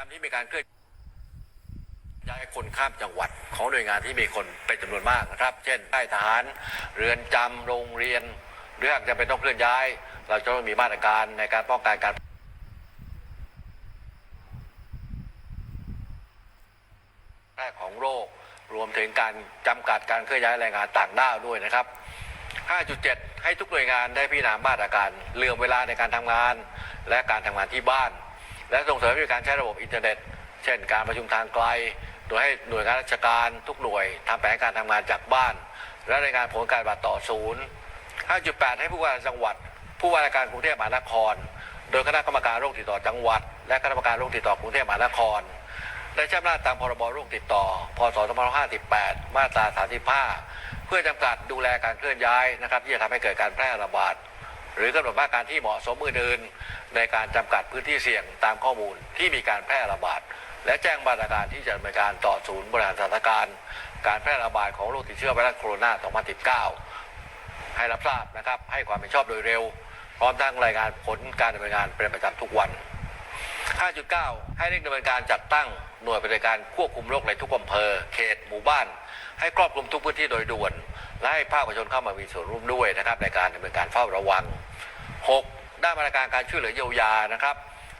การที่มีการเคลื่อนย้ายคนข้ามจังหวัดของหน่วยงานที่มีคนเป็นจำนวนมากนะครับ เช่นค่ายทหาร เรือนจำโรงเรียนหรือหากจะเป็นต้องเคลื่อนย้าย เราจะต้องมีมาตรการในการป้องกันการแพร่ของโรค รวมถึงการจำกัดการเคลื่อนย้ายแรงงานต่างด้าวด้วยนะครับ 5.7 ให้ทุกหน่วยงานได้พิจารณามาตรการเรื่องเวลาในการทำงาน และการทำงานที่บ้าน และส่งเสริมให้มีการใช้ระบบอินเทอร์เน็ต เช่น การประชุมทางไกล โดยให้หน่วยงานราชการทุกหน่วยทำแผนการทำงานจากบ้าน และรายงานผลการบัตรต่อศูนย์ 5.8 ให้ผู้ว่าจังหวัด ผู้ว่าราชการกรุงเทพมหานคร โดยคณะกรรมการโรคติดต่อจังหวัด และคณะกรรมการโรคติดต่อกรุงเทพมหานครได้ใช้อำนาจตามพรบโรคติดต่อ พศ 2558 มาตรา 35 เพื่อจำกัดดูแลการเคลื่อนย้ายนะครับที่จะทำให้เกิดการแพร่ระบาด หรือกำหนดมาตรการที่เหมาะสมอื่นๆในการจำกัดพื้นที่เสี่ยงตามข้อมูลที่มีการแพร่ระบาด และแจ้งมาตรการที่จะดำเนินการต่อศูนย์บริหารสถานการณ์ การแพร่ระบาดของโรคติดเชื้อไวรัสโคโรนา 2019 ให้รับทราบนะครับให้ความเป็นชอบโดยเร็ว พร้อมทั้งรายงานผลการดำเนินงานเป็นประจำทุกวัน 5.9 ให้เร่งดำเนินการจัดตั้งหน่วยปฏิบัติการควบคุมโรคในทุกอำเภอ เขต หมู่บ้าน ให้ครอบคลุมทุกพื้นที่โดยด่วน และให้ภาคประชาชนเข้ามามีส่วนร่วมด้วยนะครับในการดำเนินการเฝ้าระวัง 6. ด้านมาตรการการช่วยเหลือเยียวยานะครับ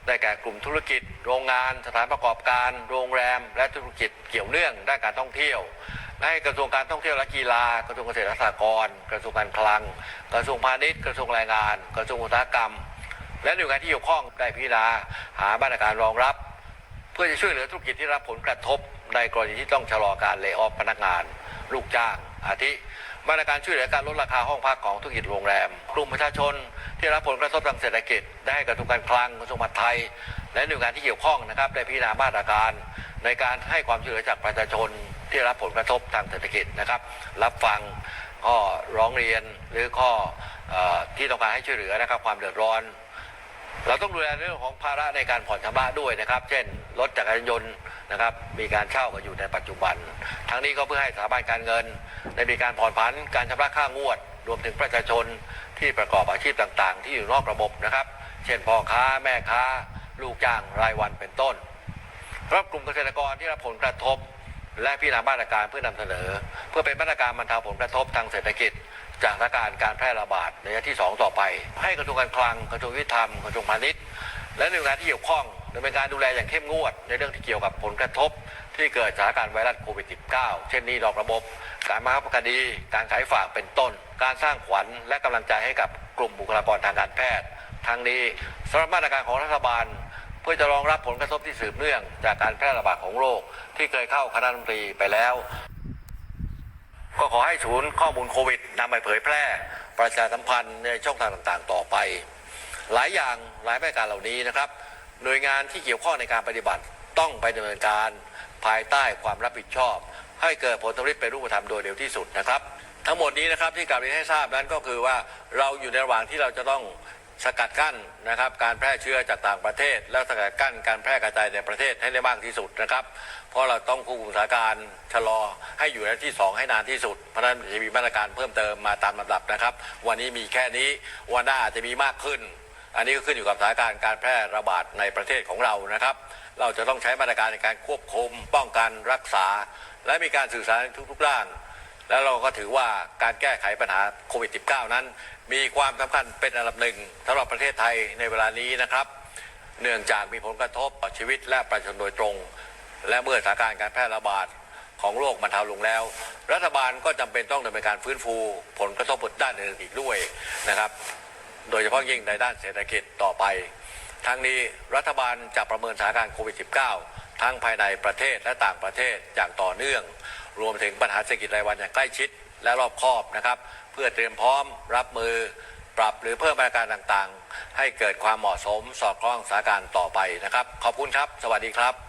ได้แก่กลุ่มธุรกิจ โรงงาน สถานประกอบการ โรงแรม และธุรกิจเกี่ยวเนื่องด้านการท่องเที่ยวให้กระทรวงการท่องเที่ยวและกีฬา กระทรวงเกษตรและสหกรณ์กระทรวงการคลัง กระทรวงพาณิชย์กระทรวงแรงงาน กระทรวงอุตสาหกรรม และหน่วยงานที่เกี่ยวข้องได้พิจารณาหามาตรการรองรับ เพื่อจะช่วยเหลือธุรกิจที่รับผลกระทบในกรณีที่ต้องชะลอการเลิกออฟพนักงาน ลูกจ้าง อาทิมาตรการช่วยเหลือการลดราคาห้องพักของธุรกิจโรงแรม กลุ่มประชาชน ที่รับผลกระทบทางเศรษฐกิจ ได้ให้กระทรวงการคลังกระทรวงมหาดไทย และหน่วยงานที่เกี่ยวข้องนะครับได้พิจารณามาตรการ ในการให้ความช่วยเหลือจากประชาชน ที่รับผลกระทบทางเศรษฐกิจนะครับ รับฟังข้อร้องเรียนหรือข้อเออที่ต้องการให้ช่วยเหลือนะครับความเดือดร้อน เราต้องดูแลเรื่องของภาระในการผ่อนชำระด้วยนะครับ เช่นรถจักรยานยนต์ นะครับมีการเช่ากันอยู่ในปัจจุบัน ทั้งนี้ก็เพื่อให้สถาบันการเงิน ได้มีการผ่อนผันการชำระค่างวด รวมถึงประชาชนที่ประกอบอาชีพต่างๆ ที่อยู่นอกระบบนะครับ เช่นพ่อค้าแม่ค้า ลูกจ้างรายวันเป็นต้นรับกลุ่มเกษตรกรที่รับผลกระทบ และพิจารณามาตรการเพื่อนำเสนอ เพื่อเป็นมาตรการบรรเทาผลกระทบทางเศรษฐกิจจากสถานการณ์การแพร่ระบาดในระยะที่ 2 ต่อไป ให้กระทรวงการคลังกระทรวงยุติธรรมกระทรวงพาณิชย์ และหน่วยงานที่เกี่ยวข้อง ดำเนินการดูแลอย่างเข้มงวด ในเรื่องที่เกี่ยวกับผลกระทบ ที่เกิดจากสถานการณ์ไวรัสโควิด -19 เช่นนี้นอกระบบ การมาคับคดี การขายฝากเป็นต้น การสร้างขวัญและกำลังใจให้กับกลุ่มบุคลากรทางการแพทย์ ทั้งนี้สำหรับมาตรการของรัฐบาล เพื่อจะรองรับผลกระทบที่สืบเนื่อง จากการแพร่ระบาดของโรคที่เคยเข้าคณะรัฐมนตรีไปแล้ว ก็ขอให้ศูนย์ข้อมูลโควิดนำไปเผยแพร่ ประชาสัมพันธ์ในช่องทางต่างๆ ต่อไป หลายอย่างหลายมาตรการเหล่านี้นะครับ หน่วยงานที่เกี่ยวข้องในการปฏิบัติต้องไปดำเนินการภายใต้ความรับผิดชอบ ให้เกิดผลสำเร็จเป็นรูปธรรมโดยเร็วที่สุดนะครับ ทั้งหมดนี้นะครับที่กลับเรียนให้ทราบนั้นก็คือว่าเราอยู่ในระหว่างที่เราจะต้องสกัดกั้นนะครับการแพร่เชื้อจากต่างประเทศ แล้วสกัดกั้นการแพร่กระจายในประเทศให้ได้มากที่สุดนะครับ เพราะเราต้องควบคุมสถานการณ์ชะลอให้อยู่ในที่สองให้นานที่สุด เพราะฉะนั้นจะมีมาตรการเพิ่มเติมมาตามลำดับนะครับ วันนี้มีแค่นี้วันหน้าอาจจะมีมากขึ้น อันนี้ก็ขึ้นอยู่กับสถานการณ์การแพร่ระบาดในประเทศของเรานะครับ เราจะต้องใช้มาตรการในการควบคุม ป้องกันรักษา และมีการสื่อสารในทุกๆด้าน แล้วเราก็ถือว่าการแก้ไขปัญหาโควิด -19 นั้น มีความสำคัญเป็นอันดับหนึ่งสำหรับประเทศไทยในเวลานี้นะครับ เนื่องจากมีผลกระทบต่อชีวิตและประชาชนโดยตรง และเมื่อสถานการณ์การแพร่ระบาดของโรคบรรเทาลงแล้ว รัฐบาลก็จำเป็นต้องดำเนินการฟื้นฟู ผลกระทบด้านอื่นอีกด้วยนะครับ โดยเฉพาะยิ่งในด้านเศรษฐกิจต่อไป ทั้งนี้รัฐบาลจะประเมินสถานการณ์โควิด -19 ทั้งภายในประเทศและต่างประเทศอย่างต่อเนื่อง รวมถึงปัญหาเศรษฐกิจรายวันอย่างใกล้ชิด และรอบคอบนะครับ เพื่อเตรียมพร้อมรับมือปรับหรือเพิ่มมาตรการต่างๆ ให้เกิดความเหมาะสมสอดคล้องสถานการณ์ต่อไปนะครับ ขอบคุณครับ สวัสดีครับ